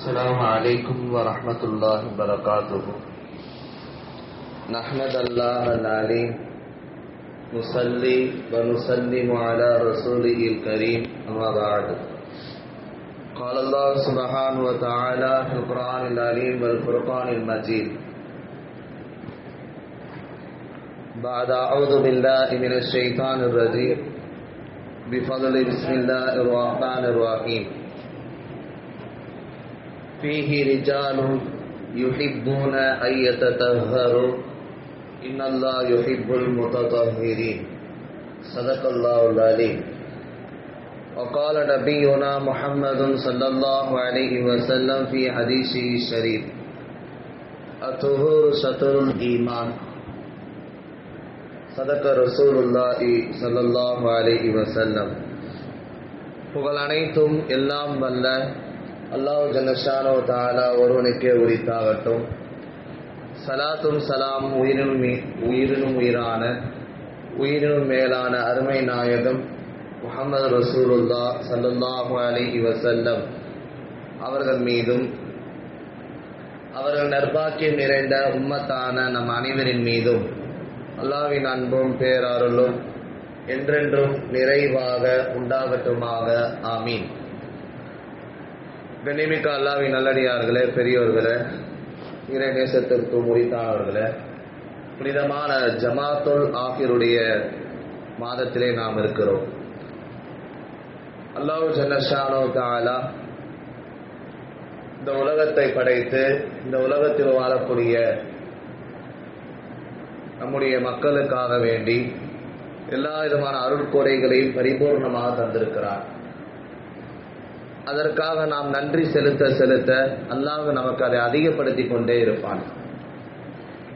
السلام عليكم ورحمة الله وبركاته نحمد الله العليم نصلي ونسلم على رسوله الكريم أما بعد۔ قال الله سبحانه وتعالى في القرآن العليم والفرقان المجيد بعد أعوذ بالله من الشيطان الرجيم بفضل بسم الله الرحمن الرحيم فيه رجال يحبون أن يتطهروا إن الله يحب المتطهرين صدق الله العليم وقال نبينا محمد صلى الله عليه وسلم في حديثه الشريف الطهور شطر الإيمان صدق رسول الله صلى الله عليه وسلم புகழ் அனைத்தும் எல்லாம் வல்ல அல்லாஹ் ஜல்லஷானோ தாலா ஒருவனுக்கே உரித்தாகட்டும். சலாத்தும் சலாம் உயிரினும் மீ- உயிரினும் உயிரான உயிரினும் மேலான அருமை நாயகம் முகமது ரசூலுல்லா சல்லுல்லாஹு அலி வசல்லம் அவர்கள் மீதும் அவர்கள் நற்பாக்கியம் நிறைந்த உம்மத்தான நம் அனைவரின் மீதும் அல்லாவின் அன்பும் பேரருளும் என்றென்றும் நிறைவாக உண்டாகட்டுமாக. ஆமீன். கண்ணிமிக்க அல்லாவின் நல்லடியார்களே பெரியோர்களே இறை நேசத்திற்கு முறித்தானவர்களே புனிதமான ஜமாத்துல் ஆகிருடைய மாதத்திலே நாம் இருக்கிறோம். அல்லாஹ் ஜன்னஷானோ தாலா இந்த உலகத்தை படைத்து இந்த உலகத்தில் வாழக்கூடிய நம்முடைய மக்களுக்காக வேண்டி எல்லா விதமான அருட்கொடைகளையும் பரிபூர்ணமாக தந்திருக்கிறார். அதற்காக நாம் நன்றி செலுத்த செலுத்த அல்லாஹ் நமக்கு அதை அதிகப்படுத்தி கொண்டே இருப்பான்.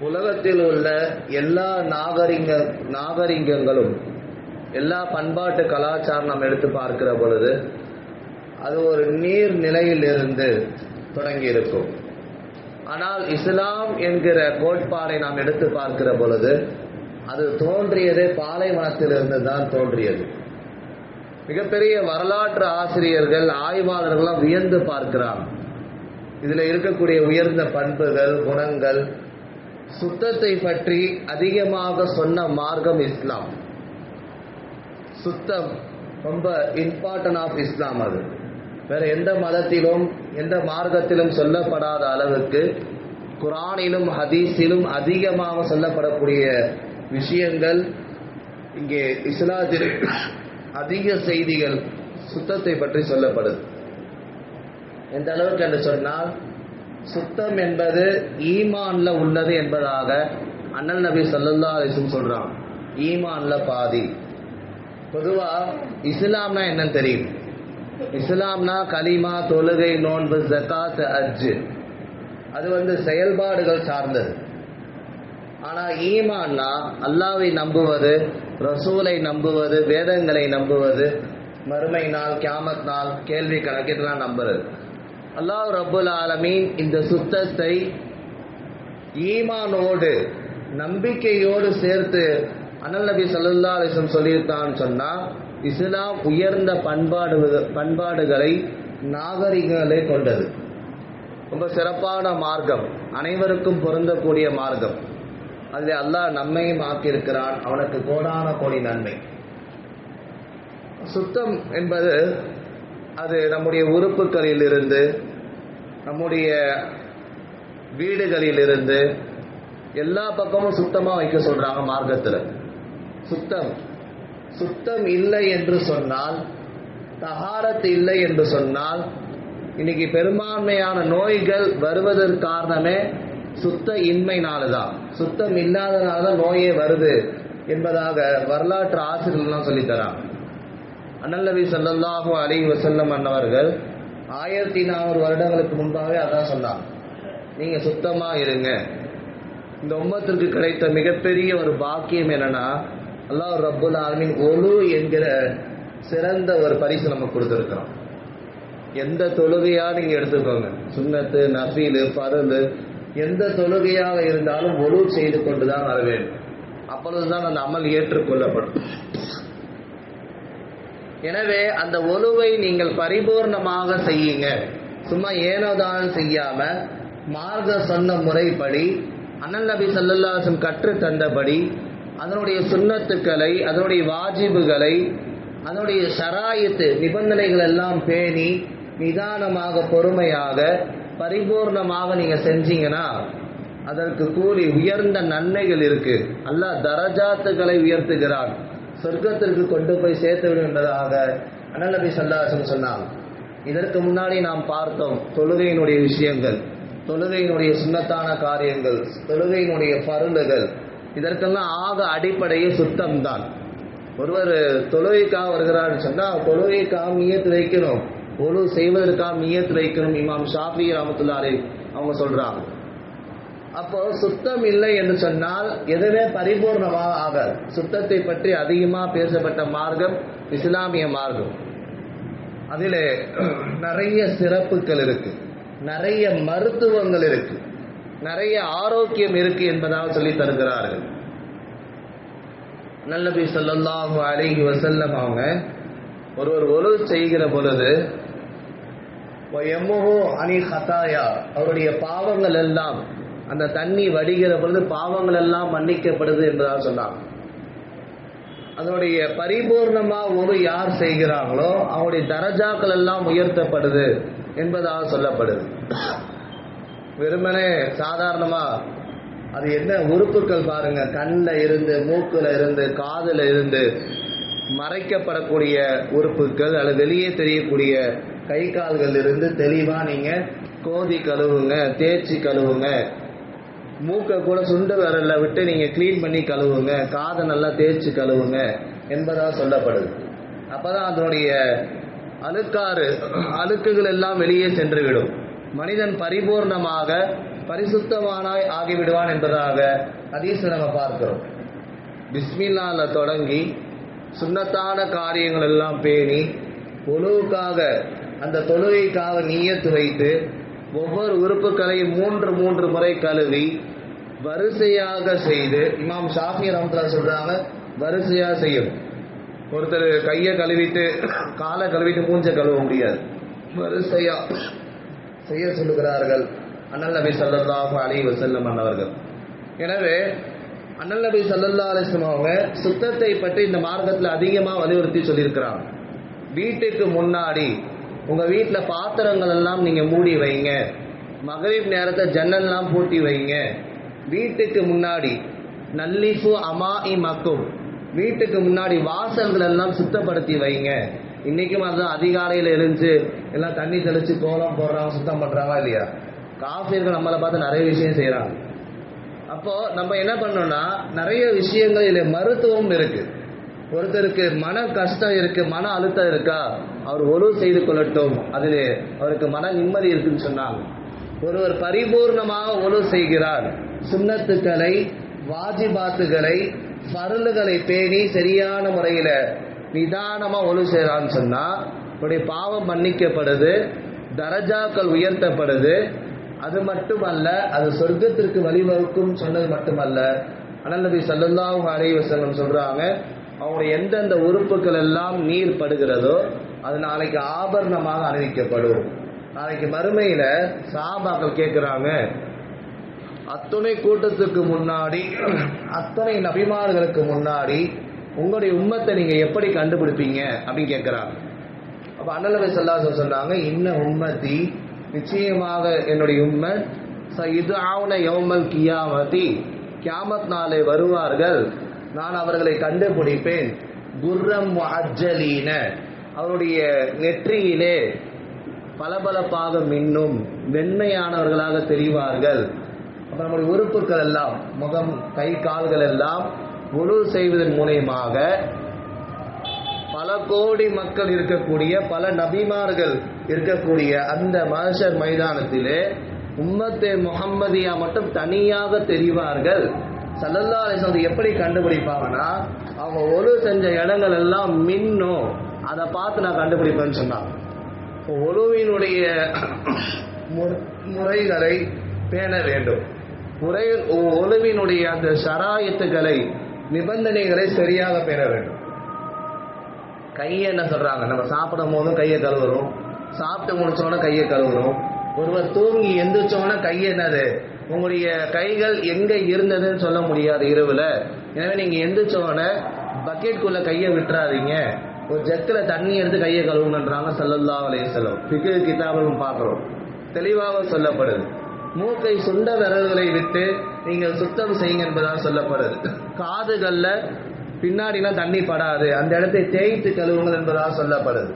உலகத்தில் உள்ள எல்லா நாகரிக நாகரிகங்களும் எல்லா பண்பாட்டு கலாச்சாரம் நாம் எடுத்து பார்க்கிற பொழுது அது ஒரு நீர் நிலையிலிருந்து தொடங்கி இருக்கும். ஆனால் இஸ்லாம் என்கிற கோட்பாடை நாம் எடுத்து பார்க்கிற பொழுது அது தோன்றியதே பாலைவனத்திலிருந்து தான் தோன்றியது. மிகப்பெரிய வரலாற்று ஆசிரியர்கள் ஆய்வாளர்கள்லாம் வியந்து பார்க்கிறாங்க. இதில் இருக்கக்கூடிய உயர்ந்த பண்புகள் குணங்கள் சுத்தத்தை பற்றி அதிகமாக சொன்ன மார்க்கம் இஸ்லாம். சுத்தம் ரொம்ப இம்பார்ட்டன்ட் ஆஃப் இஸ்லாம் அது. வேற எந்த மதத்திலும் எந்த மார்க்கத்திலும் சொல்லப்படாத அளவுக்கு குரானிலும் ஹதீஸிலும் அதிகமாக சொல்லப்படக்கூடிய விஷயங்கள் இங்கே இஸ்லாத்தில் அதிக செய்திகள் சுத்தத்தை பற்றி சொல்லப்படுது. எந்த அளவுக்கு என்று சொன்னால் சுத்தம் என்பது ஈமான்ல உள்ளது என்பதாக அண்ணல் நபி சல்லல்லா அலிசும் சொல்றான். ஈமான்ல பாதி. பொதுவா இஸ்லாம்னா என்னன்னு தெரியும். இஸ்லாம்னா கலிமா தொழுகை நோன்பு ஜகாத் அஜ் அது வந்து செயல்பாடுகள் சார்ந்தது. ஆனா ஈமான்னா அல்லாவை நம்புவது ரசூலை நம்புவது வேதங்களை நம்புவது மறுமை நாள் கியாமத் நாள் கேள்வி கணக்கிட்டுலாம் நம்புறது. அல்லாஹ் ரபுல் ஆலமீன் இந்த சுத்தத்தை ஈமானோடு நம்பிக்கையோடு சேர்த்து அனல் நபி ஸல்லல்லாஹு அலைஹி சொல்லியிருக்கான்னு சொன்னால் இஸ்லாம் உயர்ந்த பண்பாடு பண்பாடுகளை நாகரிகங்களை கொண்டது. ரொம்ப சிறப்பான மார்க்கம். அனைவருக்கும் பொருந்தக்கூடிய மார்க்கம். அதில் அல்லாஹ் நம்மையும் ஆக்கியிருக்கிறான் அவனுக்கு கோடான கோடி நன்மை. சுத்தம் என்பது அது நம்முடைய உறுப்புகளில் இருந்து நம்முடைய வீடுகளிலிருந்து எல்லா பக்கமும் சுத்தமாக வைக்க சொல்றாங்க மார்க்கத்தில். சுத்தம். சுத்தம் இல்லை என்று சொன்னால் தகாரத்து இல்லை என்று சொன்னால் இன்னைக்கு பெரும்பான்மையான நோய்கள் வருவதற்கு காரணமே சுத்த இன்மைனாலதான் சுத்தம் இல்லாதனால தான் நோயே வருது என்பதாக வரலாற்று ஆசிரியர்கள்லாம் சொல்லித் அண்ணல்லவி அண்ணல் அலி வசல்லம் அன்னவர்கள் ஆயிரத்தி நானூறு வருடங்களுக்கு முன்பாகவே அதான் சொன்னாங்க. நீங்க சுத்தமா இருங்க. இந்த உம்மத்திற்கு கிடைத்த மிகப்பெரிய ஒரு பாக்கியம் என்னன்னா அல்லாஹ் ரப்புல் ஆலமீன் ஒலு என்கிற சிறந்த ஒரு பரிசு நம்ம கொடுத்துருக்கிறோம். எந்த தொழுகையா நீங்க எடுத்துக்கோங்க. சுண்ணத்து நஃபீலு பருந்து எந்த தொழுகையாக இருந்தாலும் ஒழு செய்து கொண்டுதான் வர வேண்டும். அப்பொழுதுதான் அந்த அமல் ஏற்றுக்கொள்ளப்படும். எனவே அந்த ஒழுவை நீங்கள் பரிபூர்ணமாக செய்யுங்க. சும்மா ஏனோதானம் செய்யாம மார்க்க சொன்ன முறைப்படி அண்ணன் நபி சல்லல்லாசம் கற்று தந்தபடி அதனுடைய சுண்ணத்துக்களை அதனுடைய வாஜிபுகளை அதனுடைய ஷராயத்து நிபந்தனைகள் எல்லாம் பேணி நிதானமாக பொறுமையாக பரிபூர்ணமாக நீங்க செஞ்சீங்கன்னா அதற்கு கூலி உயர்ந்த நன்மைகள் இருக்கு. அல்லாஹ் தரஜாத்துகளை உயர்த்துகிறான். சொர்க்கத்திற்கு கொண்டு போய் சேர்த்து விடும் என்பதாக அண்ணல் நபி சொன்னான். இதற்கு முன்னாடி நாம் பார்த்தோம் தொழுகையினுடைய விஷயங்கள் தொழுகையினுடைய சுண்ணத்தான காரியங்கள் தொழுகையினுடைய பருளுகள் இதற்கெல்லாம் ஆக அடிப்படையே சுத்தம்தான். ஒருவர் தொழுகைக்காக வருகிறார்னு சொன்னால் தொழுகைக்காக நியத்து வைக்கணும். ஒழு செய்வதற்காக நியத்து வைக்கணும் இமாம் ஷாஃபி ராமத்துல்லாரே அவங்க சொல்றாங்க. அப்போ சுத்தம் இல்லை என்று சொன்னால் எதுவுமே பரிபூர்ணமாக ஆகாது. சுத்தத்தை பற்றி அதிகமாக பேசப்பட்ட மார்க்கம் இஸ்லாமிய மார்க்கம். அதில் நிறைய சிறப்புகள் இருக்கு. நிறைய மருத்துவங்கள் இருக்கு. நிறைய ஆரோக்கியம் இருக்கு என்பதாக சொல்லி தருகிறார்கள். நல்லபி சொல்லல்லாஹு அழகி வசல்லம் அவங்க ஒருவர் ஒழு செய்கிற பொழுது எம்முகோ அணி ஹதாயா அவருடைய பாவங்கள் எல்லாம் அந்த தண்ணி வடிகிற பொழுது பாவங்கள் எல்லாம் மன்னிக்கப்படுது என்பதாக சொன்னாங்க. அதனுடைய பரிபூர்ணமா ஒரு யார் செய்கிறாங்களோ அவருடைய தரஜாக்கள் எல்லாம் உயர்த்தப்படுது என்பதாக சொல்லப்படுது. வெறுமனே சாதாரணமா அது என்ன உறுப்புகள் பாருங்க. கண்ணில் இருந்து மூக்குல இருந்து காதுல இருந்து மறைக்கப்படக்கூடிய உறுப்புகள் அல்லது வெளியே தெரியக்கூடிய கை கால்கள் இருந்து தெளிவா நீங்க கோதி கழுவுங்க தேய்ச்சி கழுவுங்க. மூக்கை கூட சுண்டு விரல்ல விட்டு நீங்க க்ளீன் பண்ணி கழுவுங்க. காதை நல்லா தேய்ச்சி கழுவுங்க என்பதா சொல்லப்படுது. அப்பதான் அதனுடைய அழுக்காறு அழுக்குகள் எல்லாம் வெளியே சென்றுவிடும். மனிதன் பரிபூர்ணமாக பரிசுத்தமானாய் ஆகிவிடுவான் என்பதாக ஹதீஸ் நம்ம பார்க்கிறோம். பிஸ்மில்லால தொடங்கி சுண்ணத்தான காரியங்கள் எல்லாம் பேணி ஒழுவுக்காக அந்த தொழுகைக்காக நீயத்து வைத்து ஒவ்வொரு உறுப்புகளையும் மூன்று மூன்று முறை கழுவி வரிசையாக செய்து இமாம் ஷாஃபி ரஹமத்துல்லா சொல்றாங்க வரிசையா செய்யும். ஒருத்தர் கையை கழுவிட்டு காலை கழுவிட்டு மூஞ்ச கழுவ முடியாது. வரிசையா செய்ய சொல்லுகிறார்கள். அண்ணல் நபி சல்லல்லாஹு அலி வசல்லம் அண்ணவர்கள். எனவே அண்ணல் நபி சல்லல்லா அலிஸ்லாம் அவங்க சுத்தத்தை பற்றி இந்த மார்க்கத்தில் அதிகமாக வலியுறுத்தி சொல்லியிருக்கிறாங்க. வீட்டுக்கு முன்னாடி உங்க வீட்டில் பாத்திரங்கள் எல்லாம் நீங்க மூடி வைங்க. மகரீப் நேரத்தை ஜன்னல்லாம் பூட்டி வைங்க. வீட்டுக்கு முன்னாடி நல்லிஃபு அமா இ மக்கும் வீட்டுக்கு முன்னாடி வாசல்கள் எல்லாம் சுத்தப்படுத்தி வைங்க. இன்னைக்கும் அதுதான் அதிகாலையில் எழுந்து எல்லாம் தண்ணி தெளிச்சு கோலம் போடுறாங்க சுத்தம் பண்ணுறாங்களா இல்லையா? காஃபிர்கள் நம்மளை பார்த்து நிறைய விஷயம் செய்யறாங்க அப்போ நம்ம என்ன பண்ணோம்னா நிறைய விஷயங்கள் இல்லை மருத்துவம் இருக்குது ஒருத்தருக்கு மன கஷ்டம் இருக்கு மன அழுத்தம் இருக்கா அவர் ஒழு செய்து கொள்ளட்டும். அதில் அவருக்கு மன நிம்மதி இருக்குன்னு சொன்னாங்க. ஒருவர் பரிபூர்ணமாக ஒழு செய்கிறார். சுண்ணத்துக்களை வாஜிபாத்துகளை பருளுகளை பேணி சரியான முறையில நிதானமா ஒழு செய்யறான்னு சொன்னா அவருடைய பாவம் மன்னிக்கப்படுது தரஜாக்கள் உயர்த்தப்படுது. அது மட்டுமல்ல அது சொர்க்கத்திற்கு வழிவகுக்கும் சொன்னது மட்டுமல்ல. அனல் நபி சல்லல்லாஹு அலைஹி வஸல்லம் சொல்றாங்க அவங்களுடைய எந்தெந்த உறுப்புகள் எல்லாம் நீர் படுகிறதோ அது நாளைக்கு ஆபரணமாக அணிவிக்கப்படும் நாளைக்கு மறுமையில சாபாக்கள் கேட்கிறாங்க அத்துணை கூட்டத்துக்கு முன்னாடி அத்தனை நபிமார்களுக்கு முன்னாடி உங்களுடைய உம்மத்தை நீங்க எப்படி கண்டுபிடிப்பீங்க அப்படின்னு கேட்கிறாங்க. அப்ப அண்ணலவை சொல்லாச சொன்னாங்க இன்ன உம்மத்தி நிச்சயமாக என்னுடைய உம்மத் இது ஆவுன யௌமல் கியாமதி கியாமத் நாளை வருவார்கள். நான் அவர்களை கண்டுபிடிப்பேன் குர்ரம் அஜலீன அவருடைய நெற்றியிலே பளபளப்பாக மின்னும் வெண்மையானவர்களாக தெரிவார்கள். அப்புறம் நம்முடைய உறுப்புகள் எல்லாம் முகம் கை கால்கள் எல்லாம் உழு செய்வதன் மூலியமாக பல கோடி மக்கள் இருக்கக்கூடிய பல நபிமார்கள் இருக்கக்கூடிய அந்த மகஷர் மைதானத்திலே உம்மத்தே முகம்மதியா மட்டும் தனியாக தெரிவார்கள். சல்லல்லா அலிஸ்லாம் எப்படி கண்டுபிடிப்பாங்கன்னா அவங்க ஒழு செஞ்ச இடங்கள் எல்லாம் மின்னும் அதை பார்த்து நான் கண்டுபிடிப்பேன்னு சொன்னான் ஒழுவினுடைய முறைகளை பேண வேண்டும். முறை ஒழுவினுடைய அந்த சராயத்துக்களை நிபந்தனைகளை சரியாக பேண வேண்டும். கையை என்ன சொல்றாங்க? நம்ம சாப்பிடும் போதும் கையை கழுவுறோம் சாப்பிட்டு முடிச்சோன்னா கையை கழுவணும். ஒருவர் தூங்கி எந்திரிச்சோன்னா கை என்னது? உங்களுடைய கைகள் எங்க இருந்ததுன்னு சொல்ல முடியாது இரவுல. எனவே நீங்க எந்திரிச்ச உடனே பக்கெட்குள்ள கையை விட்டுறாதீங்க. ஒரு ஜக்கில தண்ணி எடுத்து கையை கழுவணுன்றாங்க சல்லல்லா செல்லும் பிக்கு கிதாபும் பார்க்குறோம். தெளிவாக சொல்லப்படுது. மூக்கை சுண்ட விரல்களை விட்டு நீங்கள் சுத்தம் செய்யுங்க என்பதாக சொல்லப்படுது. காதுகள்ல பின்னாடிலாம் தண்ணி படாது. அந்த இடத்தை தேய்த்து கழுவுங்கள் என்பதாக சொல்லப்படுது.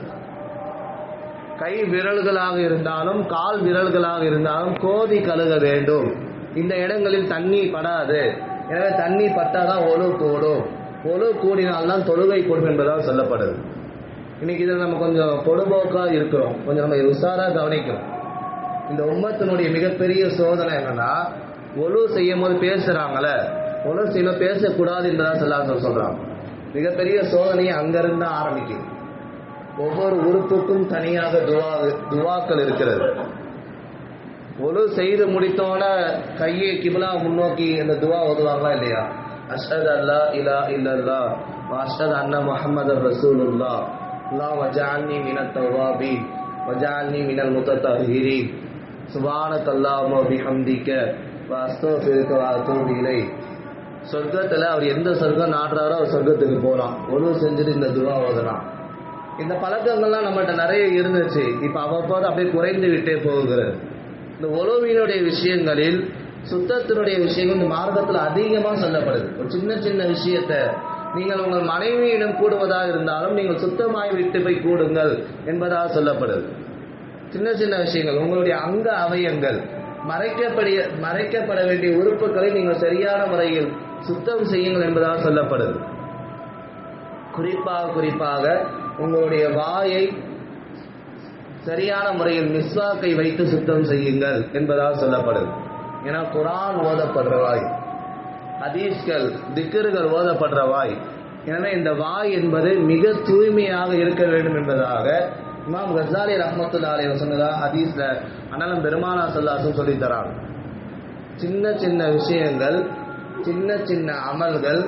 கை விரல்களாக இருந்தாலும் கால் விரல்களாக இருந்தாலும் கோதி கழுக வேண்டும். இந்த இடங்களில் தண்ணி படாது. எனவே தண்ணி பட்டாதான் ஒழு கூடும். ஒழு கூடினால்தான் தொழுகை கூடும் என்பதாக சொல்லப்படுது. இன்னைக்கு இதில் நம்ம கொஞ்சம் பொடுபோக்கா இருக்கிறோம். கொஞ்சம் நம்ம உஷாரா கவனிக்கணும். இந்த உம்மத்தினுடைய மிகப்பெரிய சோதனை என்னன்னா ஒழு செய்யும் போது பேசுறாங்கல்ல ஒழு செய்யும் பேசக்கூடாது என்பதா சொல்லாத சொல்றாங்க. மிகப்பெரிய சோதனையை அங்கிருந்து தான் ஆரம்பிக்குது. ஒவ்வொரு உறுப்புக்கும் தனியாக துவா துவாக்கள் இருக்கிறது. ஒழு செய்து முடித்தோட கையை கிபிலா முன்னோக்கி அந்த துவா ஓதுவாங்களா இல்லையா? அஷத் அல்லா இலா இல்லல்லா அஷத் அண்ணா முஹம்மது ரசூலுல்லா அல்லா வஜால்னி மினத் தவாபி வஜால்னி மினல் முத்தத்தஹிரீன் சுபானக் கல்லாமோ பிஹம்திக வ அஸ்தக்ஃபிருக வ அத்தூபு இலை சொர்க்கத்தில் அவர் எந்த சொர்க்கம் நாடுறாரோ அவர் சொர்க்கத்துக்கு போகலாம் ஒழு செஞ்சுட்டு இந்த துவா ஓதலாம் இந்த பழக்கங்கள்லாம் நம்மகிட்ட நிறைய இருந்துச்சு. இப்போ அவ்வப்போது அப்படியே குறைந்து விட்டே போகிறது இந்த உழவினுடைய விஷயங்களில் சுத்தத்தினுடைய விஷயங்கள் இந்த மார்க்கத்தில் அதிகமாக சொல்லப்படுது. ஒரு சின்ன சின்ன விஷயத்த நீங்கள் உங்கள் மனைவியிடம் கூடுவதாக இருந்தாலும் நீங்கள் சுத்தமாய் விட்டு போய் கூடுங்கள் என்பதாக சொல்லப்படுது. சின்ன சின்ன விஷயங்கள் உங்களுடைய அங்க அவயங்கள் மறைக்கப்படிய மறைக்கப்பட வேண்டிய உறுப்புகளை நீங்கள் சரியான முறையில் சுத்தம் செய்யுங்கள் என்பதாக சொல்லப்படுது. குறிப்பாக குறிப்பாக உங்களுடைய வாயை சரியான முறையில் மிஸ்வாக்கை வைத்து சுத்தம் செய்யுங்கள் என்பதால் சொல்லப்படுது. ஏன்னா குரான் ஓதப்படுற வாய் ஹதீஸ்கள் திக்கர்கள் ஓதப்படுற வாய். எனவே இந்த வாய் என்பது மிக தூய்மையாக இருக்க வேண்டும் என்பதாக இமாம் கசாலி ரஹமத்துல்லா அலைஹி சொன்னதா ஹதீஸ்ல அனலம் பெருமானா சொல்லாசும் சொல்லித்தராங்க. சின்ன சின்ன விஷயங்கள் சின்ன சின்ன அமல்கள்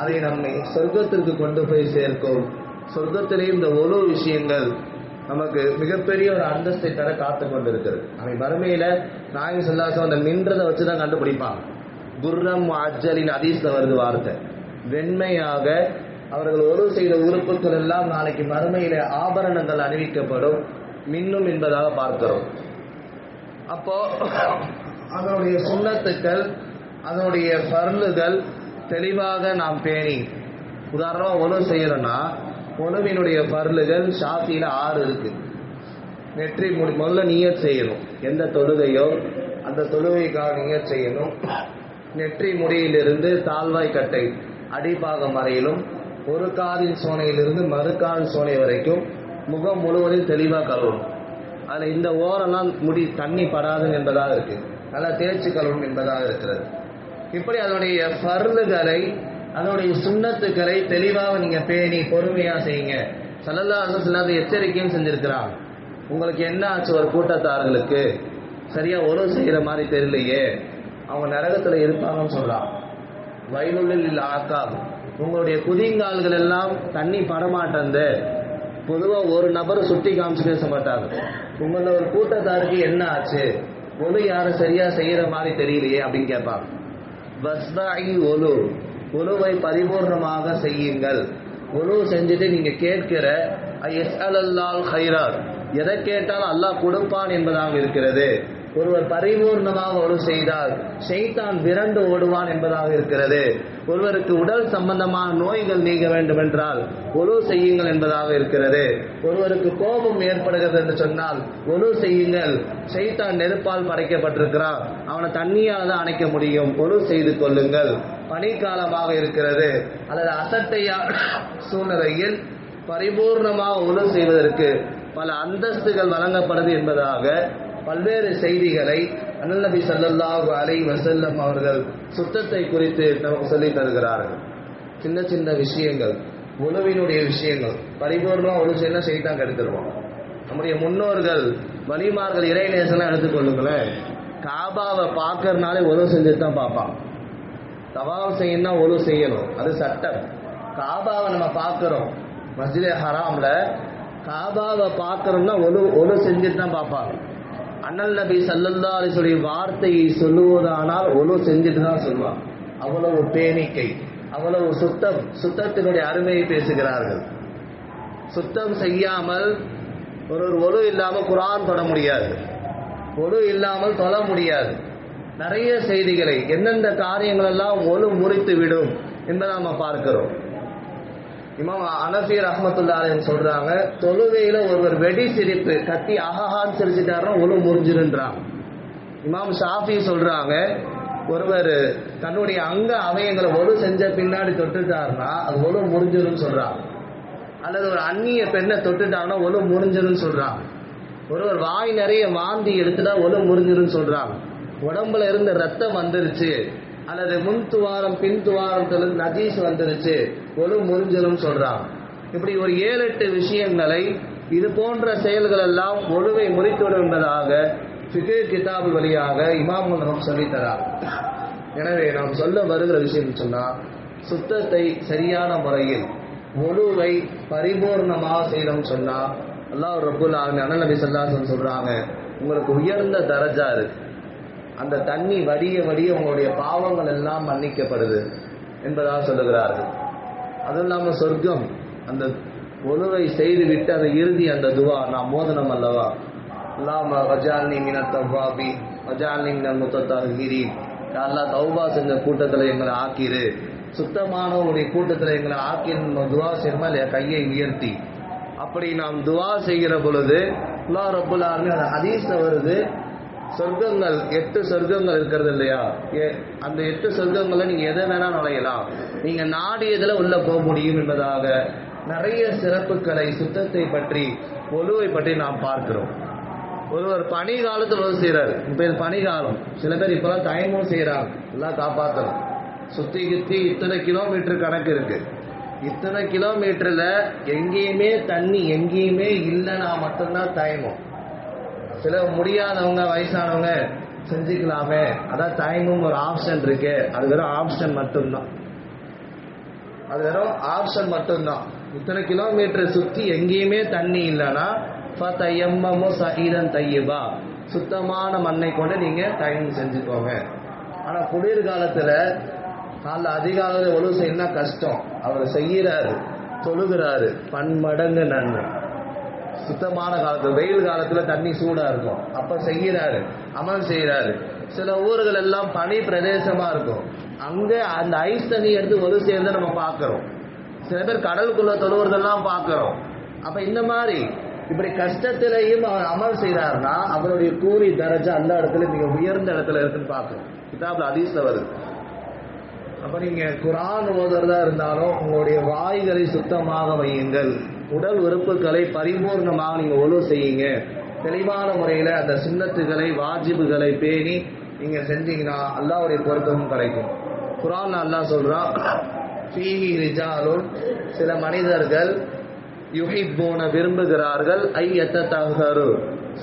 அதை நம்மை சொர்க்கத்திற்கு கொண்டு போய் சேர்க்கும். சொர்க்கத்திலே இந்த ஒழு விஷயங்கள் நமக்கு மிகப்பெரிய ஒரு அந்தஸ்தை தர காத்து கொண்டிருக்கிறது. அவை வறுமையில நாயகம் சொல்லாசம் அந்த மின்றதை வச்சு தான் கண்டுபிடிப்பாங்க. குர்ரம் அஜலின் அதீஸ்ல வருது வார்த்தை. வெண்மையாக அவர்கள் ஒழு செய்த உறுப்புகள் எல்லாம் நாளைக்கு மறுமையில ஆபரணங்கள் அணிவிக்கப்படும். மின்னும் என்பதாக பார்க்கிறோம். அப்போ அதனுடைய சுண்ணத்துக்கள் அதனுடைய பருளுகள் தெளிவாக நாம் பேணி உதாரணமாக ஒழு செய்யறோம்னா புலவினுடைய பருளுகள் ஷாஃபியில ஆறு இருக்கு. நெற்றி முடி முதல்ல நீயத் செய்யணும். எந்த தொழுகையோ அந்த தொழுகைக்காக நீயத் செய்யணும். நெற்றி முடியிலிருந்து தாழ்வாய் கட்டை அடிப்பாகம் வரையிலும் ஒரு காதின் சோனையிலிருந்து மறு சோனை வரைக்கும் முகம் முழுவதும் தெளிவாக கழுவணும். அதில் இந்த ஓரெல்லாம் முடி தண்ணி படாது என்பதாக இருக்கு. நல்லா தேய்ச்சி கழுவணும் என்பதாக இருக்கிறது. இப்படி அதனுடைய பருளுகளை அதனுடைய சுண்ணத்துக்களை தெளிவாக நீங்க பேணி பொறுமையா செய்யுங்க. சல்லல்லா அலுவலாத எச்சரிக்கையும் செஞ்சிருக்கிறான். உங்களுக்கு என்ன ஆச்சு ஒரு கூட்டத்தார்களுக்கு? சரியா உறவு செய்யற மாதிரி தெரியலையே. அவங்க நரகத்துல இருப்பாங்கன்னு சொல்றான். வயலுள்ளில் இல்ல உங்களுடைய குதிங்கால்கள் எல்லாம் தண்ணி படமாட்டந்து பொதுவா ஒரு நபர் சுட்டி காமிச்சு பேச மாட்டாங்க உங்கள ஒரு கூட்டத்தாருக்கு என்ன ஆச்சு? ஒழு யாரும் சரியா செய்யற மாதிரி தெரியலையே அப்படின்னு கேட்பாங்க. வஸ்தாயி ஒலு. குழுவை பரிபூர்ணமாக செய்யுங்கள். குழு செஞ்சுட்டு நீங்க கேட்கிற எஸ் அல்லால் ஹைரார் எதை கேட்டால் அல்லாஹ் கொடுப்பான் என்பதாக இருக்கிறது. ஒருவர் பரிபூர்ணமாக ஒழு செய்தால் செய்தான் விரண்டு ஓடுவான் என்பதாக இருக்கிறது. ஒருவருக்கு உடல் சம்பந்தமான நோய்கள் நீங்க வேண்டும் என்றால் ஒழு செய்யுங்கள் என்பதாக இருக்கிறது. ஒருவருக்கு கோபம் ஏற்படுகிறது என்று சொன்னால் ஒழு செய்யுங்கள். செய்தான் நெருப்பால் படைக்கப்பட்டிருக்கிறான். அவனை தண்ணியால் தான் அணைக்க முடியும். ஒழு செய்து கொள்ளுங்கள். பனிக்காலமாக இருக்கிறது. அல்லது அசட்டையான சூழ்நிலையில் பரிபூர்ணமாக உணவு செய்வதற்கு பல அந்தஸ்துகள் வழங்கப்படுது என்பதாக பல்வேறு செய்திகளை அண்ணநபி நபி அலை வசல்லம் அவர்கள் சுத்தத்தை குறித்து நமக்கு சொல்லித் தருகிறார்கள். சின்ன சின்ன விஷயங்கள் உணவினுடைய விஷயங்கள். பரிபூர்ணமாக உணவு செய்யலாம் செய்தி செய்தான் கெடுத்துருவோம் நம்முடைய முன்னோர்கள் வலிமார்கள் இறைநேசனாக எடுத்துக்கொள்ளுங்களேன். காபாவை பார்க்கறதுனாலே உதவு செஞ்சு தான் பார்ப்பான். தவாப் செய்யணும்னா ஒழு செய்யணும். அது சட்டம். காபாவை நம்ம பார்க்குறோம். மஸ்ஜித் ஹராமில் காபாவை பார்க்குறோம்னா ஒழு ஒழு செஞ்சுட்டு தான் பார்ப்பாங்க. அண்ணல் நபி சல்லல்லா அலிசுடைய வார்த்தையை சொல்லுவதானால் ஒழு செஞ்சுட்டு தான் சொல்லுவான் அவ்வளவு பேணிக்கை அவ்வளவு சுத்தம் சுத்தத்தினுடைய அருமையை பேசுகிறார்கள். சுத்தம் செய்யாமல் ஒரு ஒரு ஒழு இல்லாமல் குரான் தொட முடியாது. ஒழு இல்லாமல் தொழ முடியாது. நிறைய செய்திகளை எந்தெந்த காரியங்கள் எல்லாம் ஒழு முறித்து விடும் என்பதை நம்ம பார்க்கிறோம். இமாம் அனசீர் ரஹமத்துல்லாரன் சொல்றாங்க தொழுகையில ஒருவர் வெடி சிரிப்பு கத்தி அகஹான் சிரிச்சிட்டாருன்னா ஒழு முறிஞ்சிருன்றாங்க இமாம் ஷாஃபி சொல்றாங்க ஒருவர் தன்னுடைய அங்க அவயங்களை ஒழு செஞ்ச பின்னாடி தொட்டுட்டாருன்னா அது ஒழு முறிஞ்சிருன்னு சொல்றாங்க அல்லது ஒரு அந்நிய பெண்ணை தொட்டுட்டாங்கன்னா ஒழு முறிஞ்சிருன்னு சொல்றாங்க ஒருவர் வாய் நிறைய வாந்தி எடுத்துட்டா ஒழு முறிஞ்சிருன்னு சொல்றாங்க உடம்புல இருந்த ரத்தம் வந்துருச்சு. அல்லது முன் துவாரம் பின் துவாரத்துல நஜீஸ் வந்துருச்சு. ஒழு முறிஞ்சலும் சொல்றாங்க இப்படி ஒரு ஏழு எட்டு விஷயங்களை இது போன்ற செயல்கள் எல்லாம் ஒழுவை முறித்துவிடும் என்பதாக ஃபிகே கிதாபு வழியாக இமாம்கள் நமக்கு சொல்லித் எனவே நாம் சொல்ல வருகிற விஷயம் சொன்னா சுத்தத்தை சரியான முறையில் முழுவை பரிபூர்ணமாக செய்யணும் சொன்னா அல்லாஹ் ரபுல் ஆலமீன் அண்ணல் நபி சொல்லாசன் சொல்றாங்க உங்களுக்கு உயர்ந்த தரஜா இருக்கு. அந்த தண்ணி வடிய வடிய உங்களுடைய பாவங்கள் எல்லாம் மன்னிக்கப்படுது என்பதாக சொல்லுகிறார்கள். அதுவும் இல்லாமல் சொர்க்கம் அந்த ஒழுவை செய்து விட்டு அந்த இறுதி அந்த துவா நான் மோதனம் அல்லவா? அல்லாம வஜால்னி மின தவ்வாபி முத்தத்தாகிரி அல்லா தௌபா செஞ்ச கூட்டத்தில் எங்களை ஆக்கிரு. சுத்தமானவங்களுடைய கூட்டத்தில் எங்களை ஆக்கி துவா செய்யணுமா இல்லையா? கையை உயர்த்தி. அப்படி நாம் துவா செய்கிற பொழுது அல்லா ரப்புல் அந்த ஹதீஸ்ல வருது சொர்க்கங்கள் எட்டு சொர்க்கங்கள் இருக்கிறது இல்லையா? அந்த எட்டு சொர்க்கங்களை நீங்க எதை வேணா நுழையலாம். நீங்க நாடியதுல உள்ள போக முடியும் என்பதாக நிறைய சிறப்புகளை சுத்தத்தை பற்றி ஒழுவை பற்றி நாம் பார்க்கிறோம். ஒருவர் பனி காலத்தில் ஒரு செய்கிறார் இப்போ இது பனிகாலம் சில பேர் இப்போலாம் தயமும் செய்கிறாங்க எல்லாம் காப்பாற்றணும் சுத்தி கித்தி இத்தனை கிலோமீட்டர் கணக்கு இருக்கு. இத்தனை கிலோமீட்டரில் எங்கேயுமே தண்ணி எங்கேயுமே இல்லைன்னா மட்டும்தான் தயமும் சில முடியாதவங்க வயசானவங்க செஞ்சுக்கலாமே. அதான் டைமும் ஒரு ஆப்ஷன் இருக்கு. அது வெறும் ஆப்ஷன் மட்டும்தான். அது வெறும் ஆப்ஷன் மட்டும்தான். இத்தனை கிலோமீட்டர் சுத்தி எங்கேயுமே தண்ணி இல்லைன்னா ஃபதையம்மமு சஹீதன் தையபா சுத்தமான மண்ணை கொண்டு நீங்க டைமிங் செஞ்சுக்கோங்க. ஆனா குளிர்காலத்துல காலைல அதிகாலையில் ஒழுவு செய்யணும்னா கஷ்டம்? அவர் செய்கிறாரு தொழுகிறாரு. பன்மடங்கு நன்மை. சுத்தமான காலத்தில் வெயில் காலத்துல தண்ணி சூடா இருக்கும். அப்ப செய்கிறாரு அமல் செய்கிறாரு சில ஊர்கள் எல்லாம் பனி பிரதேசமா இருக்கும். அங்க அந்த ஐஸ் தண்ணி எடுத்து ஒரு சேர்ந்து நம்ம பார்க்குறோம் சில பேர் கடலுக்குள்ள தொழுவுறதெல்லாம் பார்க்குறோம் அப்ப இந்த மாதிரி இப்படி கஷ்டத்திலையும் அவர் அமல் செய்கிறாருன்னா அவருடைய கூலி தரஜா அந்த இடத்துல மிக உயர்ந்த இடத்துல இருக்குன்னு பார்க்கிறோம் கிதாப்ல ஹதீஸ்ல வருது. அப்ப நீங்க குரான் ஓதுறதா இருந்தாலும் உங்களுடைய வாய்களை சுத்தமாக வையுங்கள். உடல் உறுப்புகளை பரிபூர்ணமாக நீங்க ஒழு செய்யுங்க. தெளிவான முறையில அந்த சுண்ணத்துகளை வாஜிபுகளை பேணி நீங்க செஞ்சீங்கன்னா அல்லாவுடைய பொருத்தமும் கிடைக்கும். குரான் அல்லாஹ் சொல்கிறான் ஃபீஹி ரிஜாலுன் சில மனிதர்கள் யுஹிப்பூன விரும்புகிறார்கள் ஐ எத்தத்தகரு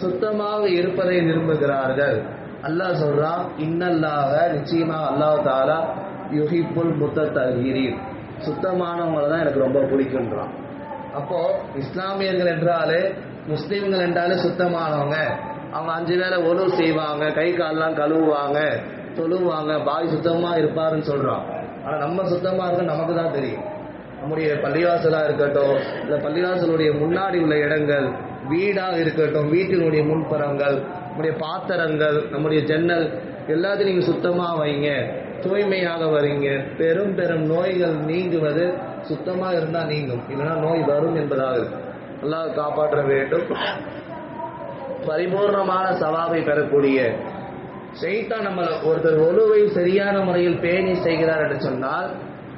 சுத்தமாக இருப்பதை விரும்புகிறார்கள். அல்லாஹ் சொல்றான் இன்னல்லாக நிச்சயமாக அல்லாஹ் தாலா யுஹிப்புல் முத்தத்தகிரீன் சுத்தமானவங்களை தான் எனக்கு ரொம்ப பிடிக்குன்றான். அப்போ இஸ்லாமியர்கள் என்றாலே முஸ்லீம்கள் என்றாலே சுத்தமானவங்க. அவங்க அஞ்சு வேளை ஒழு செய்வாங்க கை கால்லாம் கழுவுவாங்க தொழுவாங்க பாய் சுத்தமா இருப்பாருன்னு சொல்றான். ஆனா நம்ம சுத்தமா இருக்க நமக்கு தான் தெரியும். நம்முடைய பள்ளிவாசலா இருக்கட்டும் இந்த பள்ளிவாசலுடைய முன்னாடி உள்ள இடங்கள் வீடாக இருக்கட்டும் வீட்டினுடைய முன்புறங்கள் நம்முடைய பாத்திரங்கள் நம்முடைய ஜன்னல் எல்லாத்தையும் நீங்க சுத்தமா வைங்க. தூய்மையாக வரீங்க பெரும் பெரும் நோய்கள் நீங்குவது சுத்தமா இருந்தா நீங்கும். இல்லைன்னா நோய் வரும் என்பதாக நல்லா காப்பாற்ற வேண்டும். பரிபூர்ணமான சவாவை பெறக்கூடிய ஷைத்தான் நம்ம ஒருத்தர் ஒழுவை சரியான முறையில் பேணி செய்கிறார் என்று சொன்னால்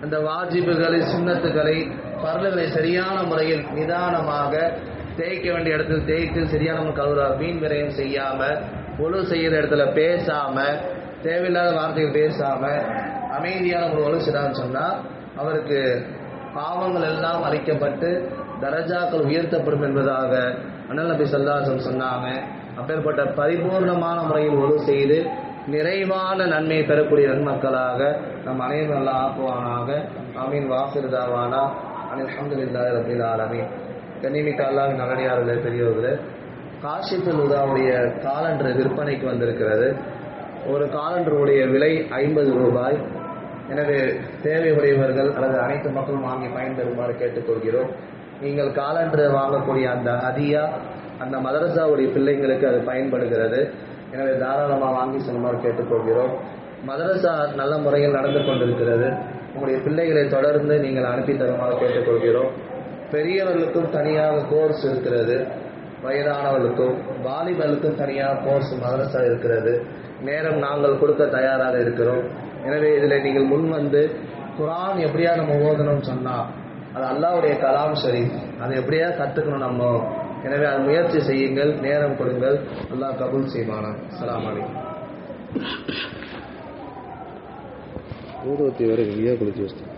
அந்த வாஜிபுகளை சுண்ணத்துகளை பரலுகளை சரியான முறையில் நிதானமாக தேய்க்க வேண்டிய இடத்தில் தேய்த்து சரியான கழுவுறா கழுவுறார். மீன் விரயம் செய்யாம ஒழு செய்கிற இடத்துல பேசாம தேவையில்லாத வார்த்தைகள் பேசாம அமைதியான ஒரு ஒழு சொன்னால் சொன்னா அவருக்கு பாவங்கள் எல்லாம் அழிக்கப்பட்டு தரஜாக்கள் உயர்த்தப்படும் என்பதாக அண்ணல் நபி சல்லாசம் சொன்னாங்க. அப்பேற்பட்ட பரிபூர்ணமான முறையில் ஒழு செய்து நிறைவான நன்மையை பெறக்கூடிய நன்மக்களாக நம் அனைவரும் நல்லா ஆக்குவானாக. அமீன் வாசிருதாவானா அனில் அஹமதுல்லாஹி ரபில் ஆலமீன். கண்ணிமிக்க அல்லாவின் நல்லடியார்களே பெரியவர்களே காஷிஃபுல் உதாவுடைய காலண்டர் விற்பனைக்கு வந்திருக்கிறது. ஒரு காலண்டருடைய விலை ஐம்பது ரூபாய். எனவே தேவையுடையவர்கள் அல்லது அனைத்து மக்களும் வாங்கி பயன்பெறுமாறு கேட்டுக்கொள்கிறோம். நீங்கள் காலண்டர் வாங்கக்கூடிய அந்த ஹதியா அந்த மதரசாவுடைய பிள்ளைங்களுக்கு அது பயன்படுகிறது. எனவே தாராளமாக வாங்கி செல்லுமாறு கேட்டுக்கொள்கிறோம். மதரசா நல்ல முறையில் நடந்து கொண்டிருக்கிறது. உங்களுடைய பிள்ளைகளை தொடர்ந்து நீங்கள் அனுப்பி தருமாறு கேட்டுக்கொள்கிறோம். பெரியவர்களுக்கும் தனியாக கோர்ஸ் இருக்கிறது. வயதானவர்களுக்கும் வாலிபர்களுக்கும் தனியாக கோர்ஸ் மதரசா இருக்கிறது. நேரம் நாங்கள் கொடுக்க தயாராக இருக்கிறோம். எனவே இதில் நீங்கள் முன் வந்து குரான் எப்படியா நம்ம ஓதணும்னு சொன்னால் அது அல்லாவுடைய கலாம் சரி. அதை எப்படியா கற்றுக்கணும் நம்ம? எனவே அது முயற்சி செய்யுங்கள் நேரம் கொடுங்கள். அல்லாஹ் கபூல் செய்வானா அஸ்ஸலாமு அலைக்கும். ஊதுவத்தி வரை வெளியே குளிச்சு வச்சு